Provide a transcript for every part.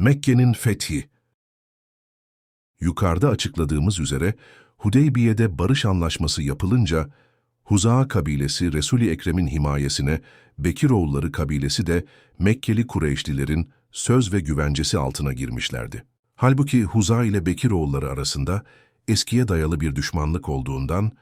Mekke'nin fethi Yukarıda açıkladığımız üzere Hudeybiye'de barış anlaşması yapılınca Huza'a kabilesi Resul-i Ekrem'in himayesine, Bekiroğulları kabilesi de Mekkeli Kureyşlilerin söz ve güvencesi altına girmişlerdi. Halbuki Huza ile Bekiroğulları arasında eskiye dayalı bir düşmanlık olduğundan,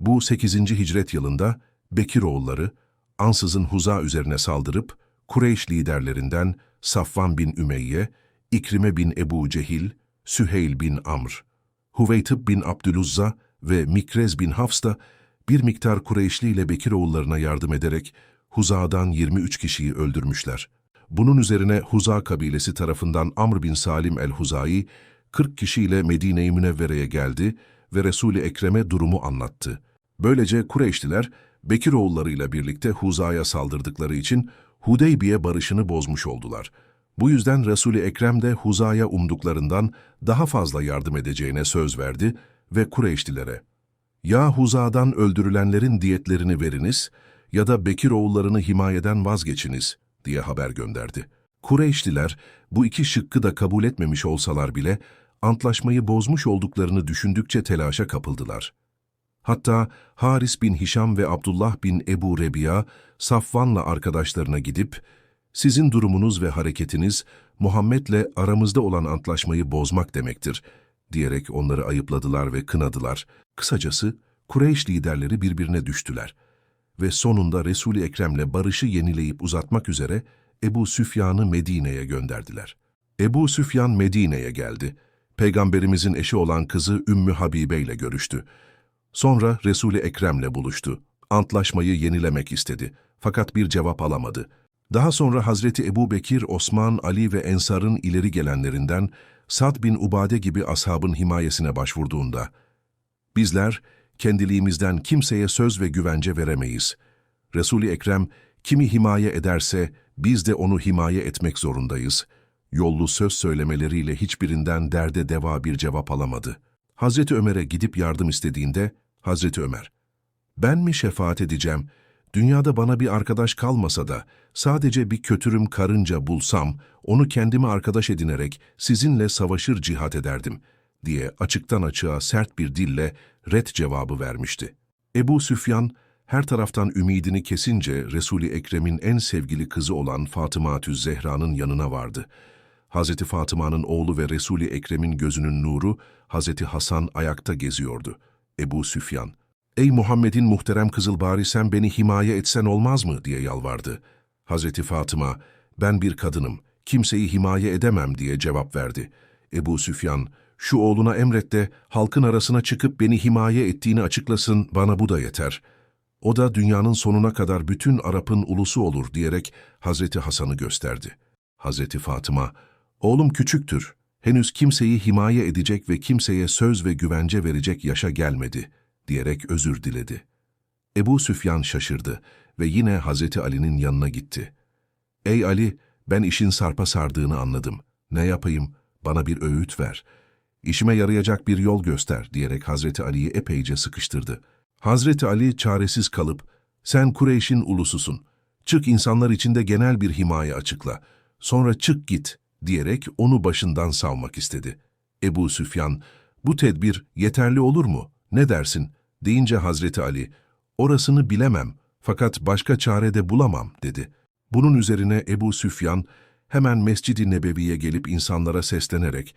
bu 8. hicret yılında Bekiroğulları, ansızın Huza üzerine saldırıp, Kureyş liderlerinden Safvan bin Ümeyye, İkrime bin Ebu Cehil, Süheyl bin Amr, Huveytib bin Abdüluzza ve Mikrez bin Hafs da bir miktar Kureyşli ile Bekiroğullarına yardım ederek Huza'dan 23 kişiyi öldürmüşler. Bunun üzerine Huza kabilesi tarafından Amr bin Salim el-Huzai 40 kişiyle Medine-i Münevvere'ye geldi ve Resul-i Ekrem'e durumu anlattı. Böylece Kureyşliler Bekiroğullarıyla birlikte Huza'ya saldırdıkları için Hudeybiye barışını bozmuş oldular. Bu yüzden Resul-i Ekrem de Huza'ya umduklarından daha fazla yardım edeceğine söz verdi ve Kureyşlilere, ''Ya Huza'dan öldürülenlerin diyetlerini veriniz ya da Bekiroğullarını himayeden vazgeçiniz.'' diye haber gönderdi. Kureyşliler bu iki şıkkı da kabul etmemiş olsalar bile antlaşmayı bozmuş olduklarını düşündükçe telaşa kapıldılar. Hatta Haris bin Hişam ve Abdullah bin Ebu Rebiya, Safvan'la arkadaşlarına gidip, sizin durumunuz ve hareketiniz Muhammed'le aramızda olan antlaşmayı bozmak demektir, diyerek onları ayıpladılar ve kınadılar. Kısacası Kureyş liderleri birbirine düştüler ve sonunda Resul-i Ekrem'le barışı yenileyip uzatmak üzere Ebu Süfyan'ı Medine'ye gönderdiler. Ebu Süfyan Medine'ye geldi. Peygamberimizin eşi olan kızı Ümmü Habibe ile görüştü. Sonra Resul-i Ekrem'le buluştu. Antlaşmayı yenilemek istedi. Fakat bir cevap alamadı. Daha sonra Hazreti Ebu Bekir, Osman, Ali ve Ensar'ın ileri gelenlerinden Sad bin Ubade gibi ashabın himayesine başvurduğunda, bizler kendiliğimizden kimseye söz ve güvence veremeyiz. Resul-i Ekrem kimi himaye ederse biz de onu himaye etmek zorundayız. Yollu söz söylemeleriyle hiçbirinden derde deva bir cevap alamadı. Hazreti Ömer'e gidip yardım istediğinde, Hazreti Ömer, ben mi şefaat edeceğim, dünyada bana bir arkadaş kalmasa da sadece bir kötürüm karınca bulsam, onu kendime arkadaş edinerek sizinle savaşır cihat ederdim diye açıktan açığa sert bir dille red cevabı vermişti. Ebu Süfyan her taraftan ümidini kesince Resul-i Ekrem'in en sevgili kızı olan Fatıma Zehra'nın yanına vardı. Hazreti Fatıma'nın oğlu ve Resul-i Ekrem'in gözünün nuru Hazreti Hasan ayakta geziyordu. Ebu Süfyan, ''Ey Muhammed'in muhterem kızılbari sen beni himaye etsen olmaz mı?'' diye yalvardı. Hazreti Fatıma, ''Ben bir kadınım, kimseyi himaye edemem.'' diye cevap verdi. Ebu Süfyan, ''Şu oğluna emret de halkın arasına çıkıp beni himaye ettiğini açıklasın, bana bu da yeter.'' O da dünyanın sonuna kadar bütün Arap'ın ulusu olur diyerek Hazreti Hasan'ı gösterdi. Hazreti Fatıma, oğlum küçüktür, henüz kimseyi himaye edecek ve kimseye söz ve güvence verecek yaşa gelmedi diyerek özür diledi. Ebu Süfyan şaşırdı ve yine Hazreti Ali'nin yanına gitti. Ey Ali, ben işin sarpa sardığını anladım. Ne yapayım? Bana bir öğüt ver. İşime yarayacak bir yol göster diyerek Hazreti Ali'yi epeyce sıkıştırdı. Hazreti Ali çaresiz kalıp, sen Kureyş'in ulususun, çık insanlar içinde genel bir himaye açıkla, sonra çık git diyerek onu başından savmak istedi. Ebu Süfyan, bu tedbir yeterli olur mu, ne dersin deyince Hazreti Ali, orasını bilemem fakat başka çare de bulamam dedi. Bunun üzerine Ebu Süfyan hemen Mescid-i Nebevi'ye gelip insanlara seslenerek,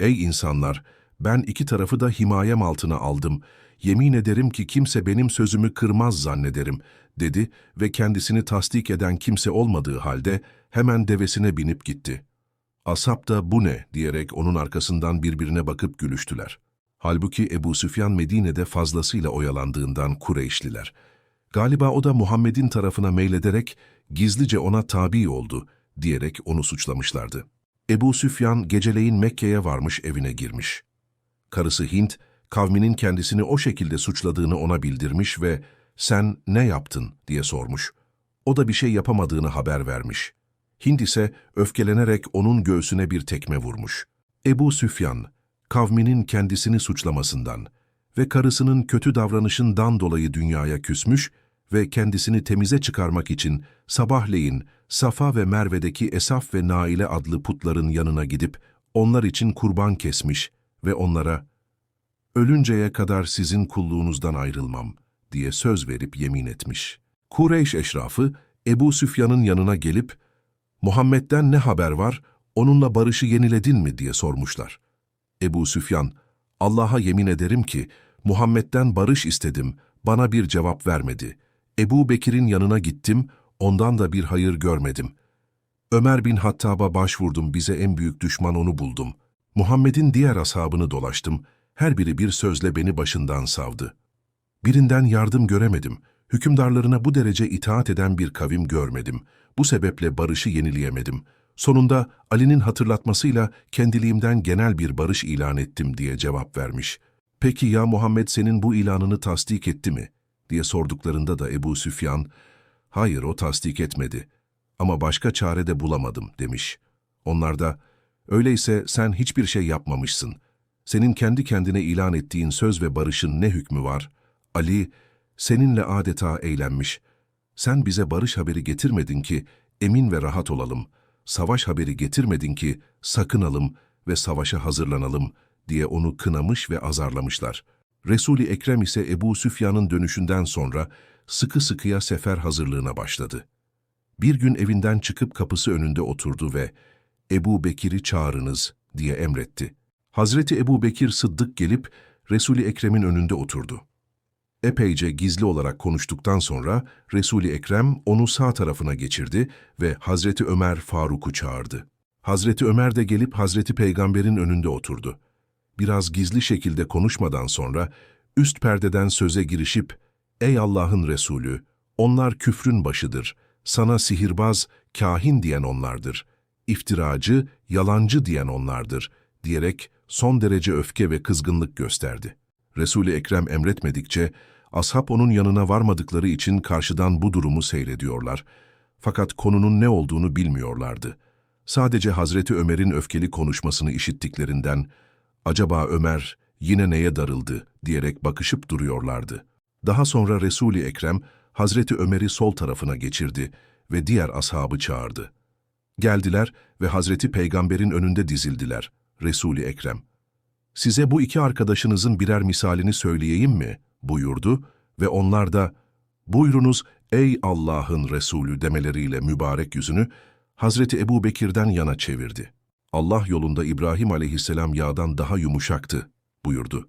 Ey insanlar! Ben iki tarafı da himayem altına aldım. Yemin ederim ki kimse benim sözümü kırmaz zannederim, dedi ve kendisini tasdik eden kimse olmadığı halde hemen devesine binip gitti. Asap da bu ne diyerek onun arkasından birbirine bakıp gülüştüler. Halbuki Ebu Süfyan Medine'de fazlasıyla oyalandığından Kureyşliler. Galiba o da Muhammed'in tarafına meylederek gizlice ona tabi oldu diyerek onu suçlamışlardı. Ebu Süfyan geceleyin Mekke'ye varmış evine girmiş. Karısı Hint, kavminin kendisini o şekilde suçladığını ona bildirmiş ve ''Sen ne yaptın?'' diye sormuş. O da bir şey yapamadığını haber vermiş. Hind ise öfkelenerek onun göğsüne bir tekme vurmuş. Ebu Süfyan, kavminin kendisini suçlamasından ve karısının kötü davranışından dolayı dünyaya küsmüş ve kendisini temize çıkarmak için sabahleyin Safa ve Merve'deki Esaf ve Naile adlı putların yanına gidip onlar için kurban kesmiş ve onlara ölünceye kadar sizin kulluğunuzdan ayrılmam diye söz verip yemin etmiş. Kureyş eşrafı Ebu Süfyan'ın yanına gelip Muhammed'den ne haber var, onunla barışı yeniledin mi diye sormuşlar. Ebu Süfyan, Allah'a yemin ederim ki Muhammed'den barış istedim, bana bir cevap vermedi. Ebu Bekir'in yanına gittim, ondan da bir hayır görmedim. Ömer bin Hattab'a başvurdum, bize en büyük düşman onu buldum. Muhammed'in diğer ashabını dolaştım, her biri bir sözle beni başından savdı. Birinden yardım göremedim, hükümdarlarına bu derece itaat eden bir kavim görmedim. Bu sebeple barışı yenileyemedim. Sonunda Ali'nin hatırlatmasıyla kendiliğimden genel bir barış ilan ettim diye cevap vermiş. Peki ya Muhammed senin bu ilanını tasdik etti mi? diye sorduklarında da Ebu Süfyan, hayır o tasdik etmedi ama başka çare de bulamadım demiş. Onlar da, öyleyse sen hiçbir şey yapmamışsın. Senin kendi kendine ilan ettiğin söz ve barışın ne hükmü var? Ali, seninle adeta eğlenmiş. Sen bize barış haberi getirmedin ki emin ve rahat olalım. Savaş haberi getirmedin ki sakınalım ve savaşa hazırlanalım diye onu kınamış ve azarlamışlar. Resul-i Ekrem ise Ebu Süfyan'ın dönüşünden sonra sıkı sıkıya sefer hazırlığına başladı. Bir gün evinden çıkıp kapısı önünde oturdu ve Ebu Bekir'i çağırınız diye emretti. Hazreti Ebu Bekir Sıddık gelip Resul-i Ekrem'in önünde oturdu. Epeyce gizli olarak konuştuktan sonra Resul-i Ekrem onu sağ tarafına geçirdi ve Hazreti Ömer Faruk'u çağırdı. Hazreti Ömer de gelip Hazreti Peygamber'in önünde oturdu. Biraz gizli şekilde konuşmadan sonra üst perdeden söze girişip ''Ey Allah'ın Resulü, onlar küfrün başıdır. Sana sihirbaz, kahin diyen onlardır. İftiracı, yalancı diyen onlardır.'' diyerek son derece öfke ve kızgınlık gösterdi. Resul-i Ekrem emretmedikçe, ashab onun yanına varmadıkları için karşıdan bu durumu seyrediyorlar. Fakat konunun ne olduğunu bilmiyorlardı. Sadece Hazreti Ömer'in öfkeli konuşmasını işittiklerinden, acaba Ömer yine neye darıldı diyerek bakışıp duruyorlardı. Daha sonra Resul-i Ekrem, Hazreti Ömer'i sol tarafına geçirdi ve diğer ashabı çağırdı. Geldiler ve Hazreti Peygamber'in önünde dizildiler. Resul-i Ekrem, size bu iki arkadaşınızın birer misalini söyleyeyim mi? buyurdu ve onlar da buyurunuz ey Allah'ın Resulü demeleriyle mübarek yüzünü Hazreti Ebu Bekir'den yana çevirdi. Allah yolunda İbrahim aleyhisselam yağdan daha yumuşaktı buyurdu.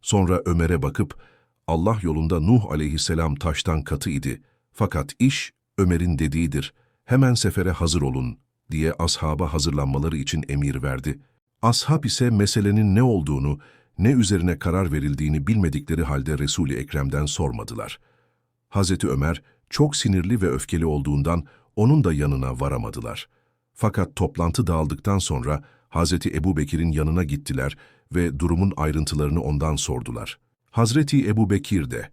Sonra Ömer'e bakıp Allah yolunda Nuh aleyhisselam taştan katı idi. Fakat iş Ömer'in dediğidir. Hemen sefere hazır olun diye ashaba hazırlanmaları için emir verdi. Ashab ise meselenin ne olduğunu, ne üzerine karar verildiğini bilmedikleri halde Resul-i Ekrem'den sormadılar. Hazreti Ömer çok sinirli ve öfkeli olduğundan onun da yanına varamadılar. Fakat toplantı dağıldıktan sonra Hazreti Ebu Bekir'in yanına gittiler ve durumun ayrıntılarını ondan sordular. Hazreti Ebu Bekir de,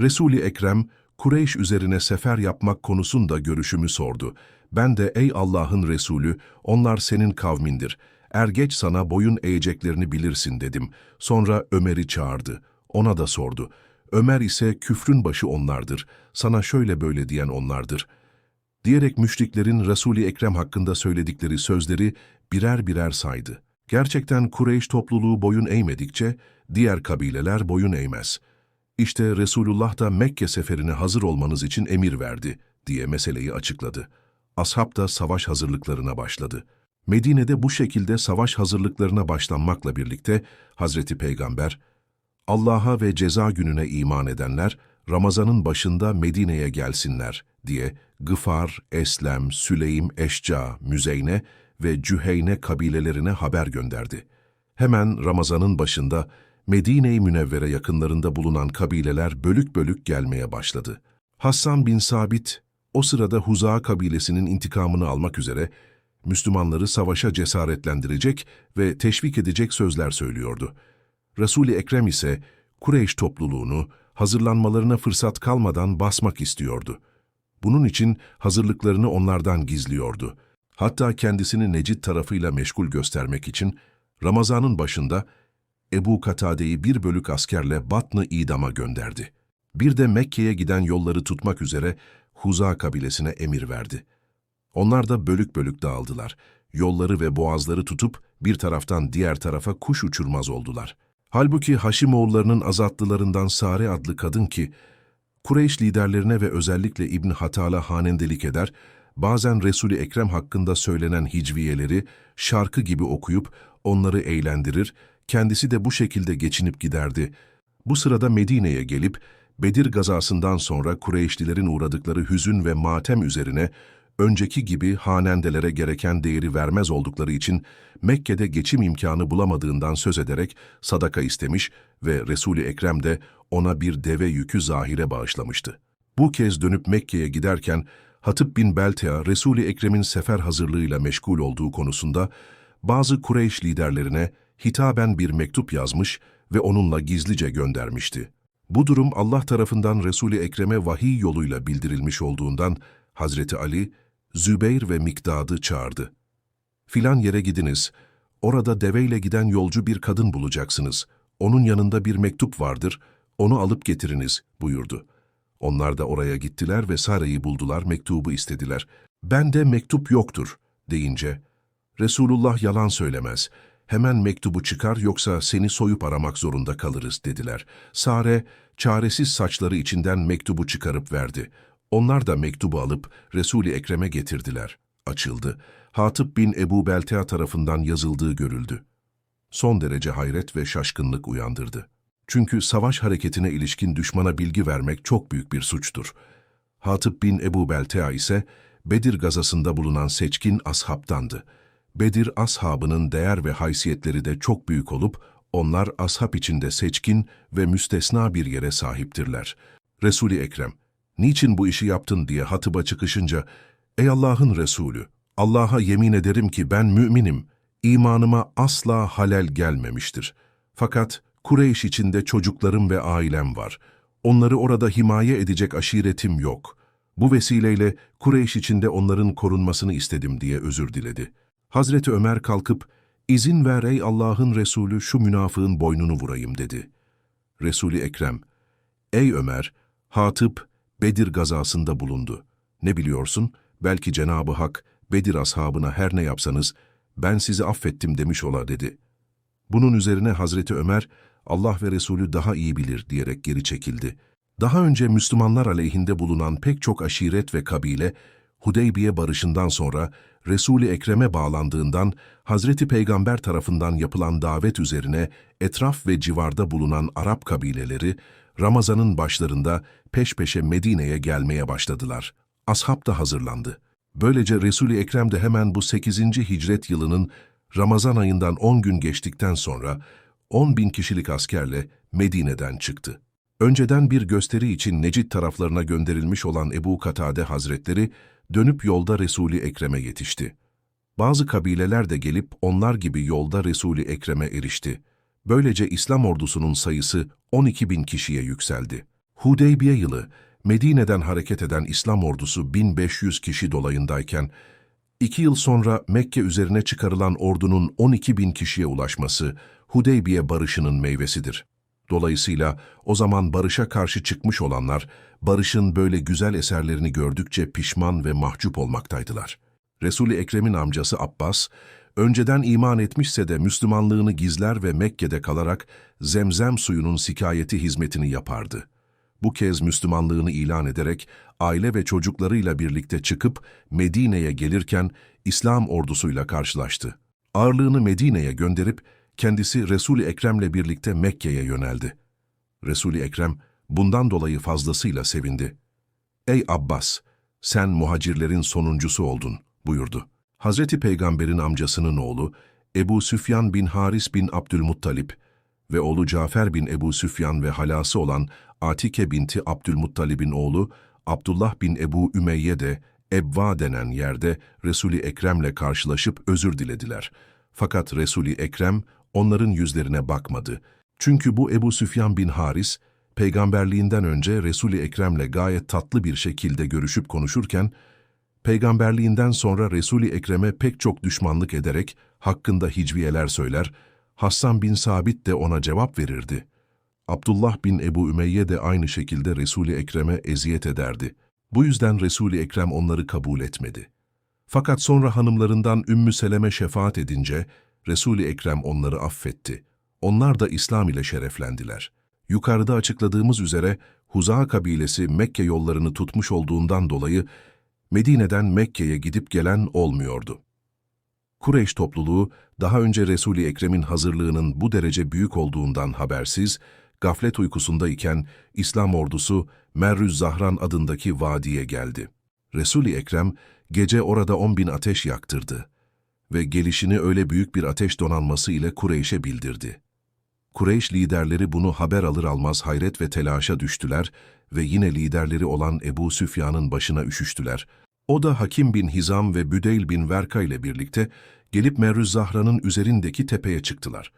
Resul-i Ekrem, Kureyş üzerine sefer yapmak konusunda görüşümü sordu. Ben de ey Allah'ın Resulü, onlar senin kavmindir. Er geç sana boyun eğeceklerini bilirsin dedim. Sonra Ömer'i çağırdı. Ona da sordu. Ömer ise küfrün başı onlardır. Sana şöyle böyle diyen onlardır. Diyerek müşriklerin Resul-i Ekrem hakkında söyledikleri sözleri birer birer saydı. Gerçekten Kureyş topluluğu boyun eğmedikçe diğer kabileler boyun eğmez. İşte Resulullah da Mekke seferine hazır olmanız için emir verdi diye meseleyi açıkladı. Ashab da savaş hazırlıklarına başladı. Medine'de bu şekilde savaş hazırlıklarına başlanmakla birlikte Hazreti Peygamber, Allah'a ve ceza gününe iman edenler Ramazan'ın başında Medine'ye gelsinler diye Gıfar, Eslem, Süleym, Eşca, Müzeyne ve Cüheyne kabilelerine haber gönderdi. Hemen Ramazan'ın başında Medine-i Münevvere yakınlarında bulunan kabileler bölük bölük gelmeye başladı. Hassan bin Sabit, o sırada Huza kabilesinin intikamını almak üzere Müslümanları savaşa cesaretlendirecek ve teşvik edecek sözler söylüyordu. Resul-i Ekrem ise Kureyş topluluğunu hazırlanmalarına fırsat kalmadan basmak istiyordu. Bunun için hazırlıklarını onlardan gizliyordu. Hatta kendisini Necid tarafıyla meşgul göstermek için Ramazan'ın başında Ebu Katade'yi bir bölük askerle Batnı idama gönderdi. Bir de Mekke'ye giden yolları tutmak üzere Huza kabilesine emir verdi. Onlar da bölük bölük dağıldılar. Yolları ve boğazları tutup bir taraftan diğer tarafa kuş uçurmaz oldular. Halbuki Haşimoğullarının azatlılarından Sare adlı kadın ki, Kureyş liderlerine ve özellikle İbn Hatal'a hanendelik eder, bazen Resul-i Ekrem hakkında söylenen hicviyeleri şarkı gibi okuyup onları eğlendirir, kendisi de bu şekilde geçinip giderdi. Bu sırada Medine'ye gelip Bedir gazasından sonra Kureyşlilerin uğradıkları hüzün ve matem üzerine önceki gibi hanendelere gereken değeri vermez oldukları için Mekke'de geçim imkanı bulamadığından söz ederek sadaka istemiş ve Resul-i Ekrem de ona bir deve yükü zahire bağışlamıştı. Bu kez dönüp Mekke'ye giderken Hatip bin Beltea, Resul-i Ekrem'in sefer hazırlığıyla meşgul olduğu konusunda bazı Kureyş liderlerine hitaben bir mektup yazmış ve onunla gizlice göndermişti. Bu durum Allah tarafından Resul-i Ekrem'e vahiy yoluyla bildirilmiş olduğundan Hazreti Ali, Zübeyr ve Mikdad'ı çağırdı. Filan yere gidiniz, orada deveyle giden yolcu bir kadın bulacaksınız. Onun yanında bir mektup vardır, onu alıp getiriniz buyurdu. Onlar da oraya gittiler ve Sare'yi buldular, mektubu istediler. Ben de mektup yoktur deyince, Resulullah yalan söylemez. Hemen mektubu çıkar yoksa seni soyup aramak zorunda kalırız dediler. Sare, çaresiz saçları içinden mektubu çıkarıp verdi. Onlar da mektubu alıp Resul-i Ekrem'e getirdiler. Açıldı. Hatip bin Ebu Beltea tarafından yazıldığı görüldü. Son derece hayret ve şaşkınlık uyandırdı. Çünkü savaş hareketine ilişkin düşmana bilgi vermek çok büyük bir suçtur. Hatip bin Ebu Beltea ise Bedir gazasında bulunan seçkin ashabtandı. Bedir ashabının değer ve haysiyetleri de çok büyük olup, onlar ashab içinde seçkin ve müstesna bir yere sahiptirler. Resul-i Ekrem, niçin bu işi yaptın diye hatıba çıkışınca, Ey Allah'ın Resulü, Allah'a yemin ederim ki ben müminim, imanıma asla halel gelmemiştir. Fakat Kureyş içinde çocuklarım ve ailem var. Onları orada himaye edecek aşiretim yok. Bu vesileyle Kureyş içinde onların korunmasını istedim diye özür diledi. Hazreti Ömer kalkıp, izin ver ey Allah'ın Resulü şu münafığın boynunu vurayım dedi. Resul-i Ekrem, ey Ömer, Hatip Bedir gazasında bulundu. Ne biliyorsun? Belki Cenabı Hak, Bedir ashabına her ne yapsanız, ben sizi affettim demiş ola dedi. Bunun üzerine Hazreti Ömer, Allah ve Resulü daha iyi bilir diyerek geri çekildi. Daha önce Müslümanlar aleyhinde bulunan pek çok aşiret ve kabile, Hudeybiye barışından sonra Resul-i Ekrem'e bağlandığından Hazreti Peygamber tarafından yapılan davet üzerine etraf ve civarda bulunan Arap kabileleri Ramazan'ın başlarında peş peşe Medine'ye gelmeye başladılar. Ashab da hazırlandı. Böylece Resul-i Ekrem de hemen bu 8. hicret yılının Ramazan ayından 10 gün geçtikten sonra 10 bin kişilik askerle Medine'den çıktı. Önceden bir gösteri için Necid taraflarına gönderilmiş olan Ebu Katade Hazretleri dönüp yolda Resul-i Ekrem'e yetişti. Bazı kabileler de gelip onlar gibi yolda Resul-i Ekrem'e erişti. Böylece İslam ordusunun sayısı 12 bin kişiye yükseldi. Hudeybiye yılı, Medine'den hareket eden İslam ordusu 1500 kişi dolayındayken, iki yıl sonra Mekke üzerine çıkarılan ordunun 12 bin kişiye ulaşması, Hudeybiye barışının meyvesidir. Dolayısıyla o zaman barışa karşı çıkmış olanlar, barışın böyle güzel eserlerini gördükçe pişman ve mahcup olmaktaydılar. Resul-i Ekrem'in amcası Abbas, önceden iman etmişse de Müslümanlığını gizler ve Mekke'de kalarak zemzem suyunun sikayeti hizmetini yapardı. Bu kez Müslümanlığını ilan ederek aile ve çocuklarıyla birlikte çıkıp Medine'ye gelirken İslam ordusuyla karşılaştı. Ağırlığını Medine'ye gönderip kendisi Resul-i Ekrem'le birlikte Mekke'ye yöneldi. Resul-i Ekrem bundan dolayı fazlasıyla sevindi. Ey Abbas, sen muhacirlerin sonuncusu oldun, buyurdu. Hazreti Peygamber'in amcasının oğlu Ebu Süfyan bin Haris bin Abdülmuttalip ve oğlu Cafer bin Ebu Süfyan ve halası olan Atike binti Abdülmuttalib'in oğlu Abdullah bin Ebu Ümeyye de Ebva denen yerde Resul-i Ekrem'le karşılaşıp özür dilediler. Fakat Resul-i Ekrem onların yüzlerine bakmadı. Çünkü bu Ebu Süfyan bin Haris, peygamberliğinden önce Resul-i Ekrem'le gayet tatlı bir şekilde görüşüp konuşurken, peygamberliğinden sonra Resul-i Ekrem'e pek çok düşmanlık ederek hakkında hicviyeler söyler, Hassan bin Sabit de ona cevap verirdi. Abdullah bin Ebu Ümeyye de aynı şekilde Resul-i Ekrem'e eziyet ederdi. Bu yüzden Resul-i Ekrem onları kabul etmedi. Fakat sonra hanımlarından Ümmü Seleme şefaat edince Resul-i Ekrem onları affetti. Onlar da İslam ile şereflendiler. Yukarıda açıkladığımız üzere Huza kabilesi Mekke yollarını tutmuş olduğundan dolayı Medine'den Mekke'ye gidip gelen olmuyordu. Kureyş topluluğu daha önce Resul-i Ekrem'in hazırlığının bu derece büyük olduğundan habersiz, gaflet uykusundayken İslam ordusu Merrüz Zahran adındaki vadiye geldi. Resul-i Ekrem gece orada on bin ateş yaktırdı ve gelişini öyle büyük bir ateş donanması ile Kureyş'e bildirdi. Kureyş liderleri bunu haber alır almaz hayret ve telaşa düştüler ve yine liderleri olan Ebu Süfyan'ın başına üşüştüler. O da Hakim bin Hizam ve Büdeyl bin Verka ile birlikte gelip Merrüz Zahra'nın üzerindeki tepeye çıktılar.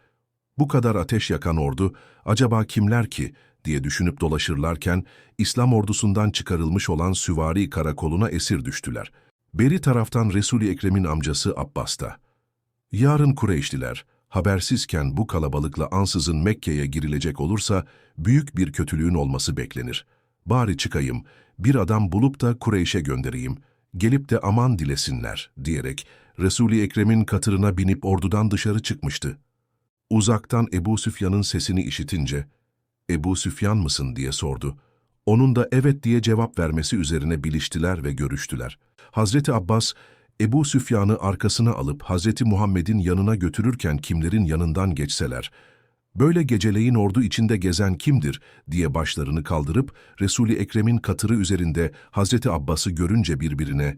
Bu kadar ateş yakan ordu, acaba kimler ki diye düşünüp dolaşırlarken, İslam ordusundan çıkarılmış olan süvari karakoluna esir düştüler. Beri taraftan Resul-i Ekrem'in amcası Abbas da. Yarın Kureyşliler, habersizken bu kalabalıkla ansızın Mekke'ye girilecek olursa, büyük bir kötülüğün olması beklenir. Bari çıkayım, bir adam bulup da Kureyş'e göndereyim, gelip de aman dilesinler, diyerek Resul-i Ekrem'in katırına binip ordudan dışarı çıkmıştı. Uzaktan Ebu Süfyan'ın sesini işitince, Ebu Süfyan mısın diye sordu. Onun da evet diye cevap vermesi üzerine biliştiler ve görüştüler. Hazreti Abbas, Ebu Süfyan'ı arkasına alıp Hazreti Muhammed'in yanına götürürken kimlerin yanından geçseler, böyle geceleyin ordu içinde gezen kimdir diye başlarını kaldırıp Resul-i Ekrem'in katırı üzerinde Hazreti Abbas'ı görünce birbirine,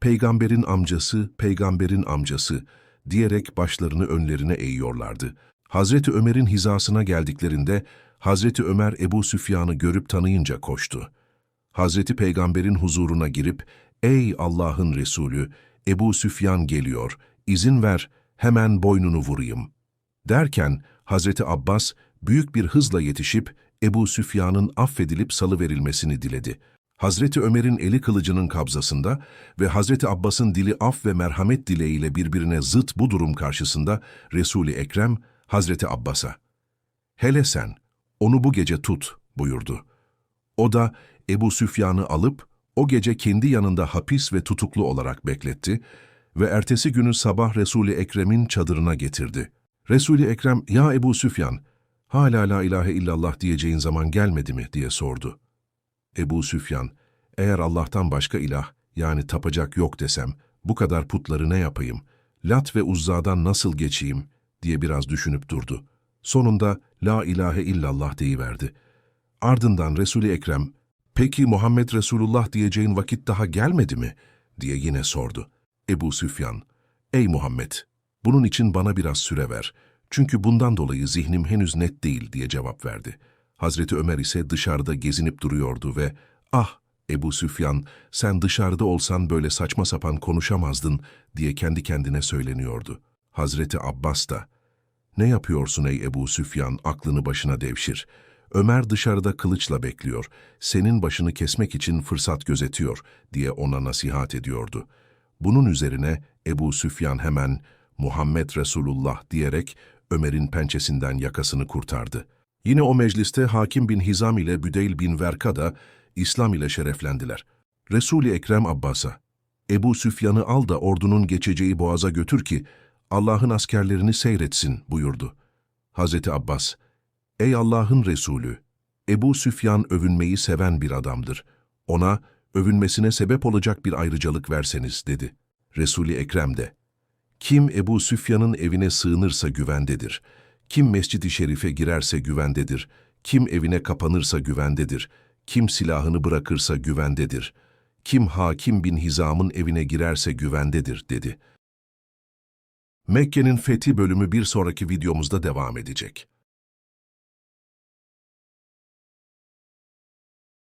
peygamberin amcası, peygamberin amcası diyerek başlarını önlerine eğiyorlardı. Hazreti Ömer'in hizasına geldiklerinde Hazreti Ömer Ebu Süfyan'ı görüp tanıyınca koştu. Hazreti Peygamber'in huzuruna girip, ''Ey Allah'ın Resulü, Ebu Süfyan geliyor, izin ver, hemen boynunu vurayım.'' Derken Hazreti Abbas büyük bir hızla yetişip Ebu Süfyan'ın affedilip salıverilmesini diledi. Hazreti Ömer'in eli kılıcının kabzasında ve Hazreti Abbas'ın dili af ve merhamet dileğiyle birbirine zıt bu durum karşısında Resul-i Ekrem Hazreti Abbas'a ''Hele sen, onu bu gece tut.'' buyurdu. O da Ebu Süfyan'ı alıp o gece kendi yanında hapis ve tutuklu olarak bekletti ve ertesi günü sabah Resul-i Ekrem'in çadırına getirdi. Resul-i Ekrem, ''Ya Ebu Süfyan, hala la ilahe illallah diyeceğin zaman gelmedi mi?'' diye sordu. Ebu Süfyan, eğer Allah'tan başka ilah, yani tapacak yok desem, bu kadar putları ne yapayım, Lat ve Uzza'dan nasıl geçeyim diye biraz düşünüp durdu. Sonunda la ilahe illallah deyiverdi. Ardından Resul-i Ekrem, peki Muhammed Resulullah diyeceğin vakit daha gelmedi mi? diye yine sordu. Ebu Süfyan, ey Muhammed, bunun için bana biraz süre ver. Çünkü bundan dolayı zihnim henüz net değil diye cevap verdi. Hazreti Ömer ise dışarıda gezinip duruyordu ve ah Ebu Süfyan sen dışarıda olsan böyle saçma sapan konuşamazdın diye kendi kendine söyleniyordu. Hazreti Abbas da ne yapıyorsun ey Ebu Süfyan aklını başına devşir. Ömer dışarıda kılıçla bekliyor, senin başını kesmek için fırsat gözetiyor diye ona nasihat ediyordu. Bunun üzerine Ebu Süfyan hemen Muhammed Resulullah diyerek Ömer'in pençesinden yakasını kurtardı. Yine o mecliste Hakim bin Hizam ile Büdeyl bin Verka da İslam ile şereflendiler. Resul-i Ekrem Abbas'a, Ebu Süfyan'ı al da ordunun geçeceği boğaza götür ki Allah'ın askerlerini seyretsin buyurdu. Hazreti Abbas, Ey Allah'ın Resulü, Ebu Süfyan övünmeyi seven bir adamdır. Ona övünmesine sebep olacak bir ayrıcalık verseniz dedi. Resul-i Ekrem de, Kim Ebu Süfyan'ın evine sığınırsa güvendedir. Kim mescid-i şerife girerse güvendedir. Kim evine kapanırsa güvendedir. Kim silahını bırakırsa güvendedir. Kim Hakim bin Hizam'ın evine girerse güvendedir dedi. Mekke'nin fethi bölümü bir sonraki videomuzda devam edecek.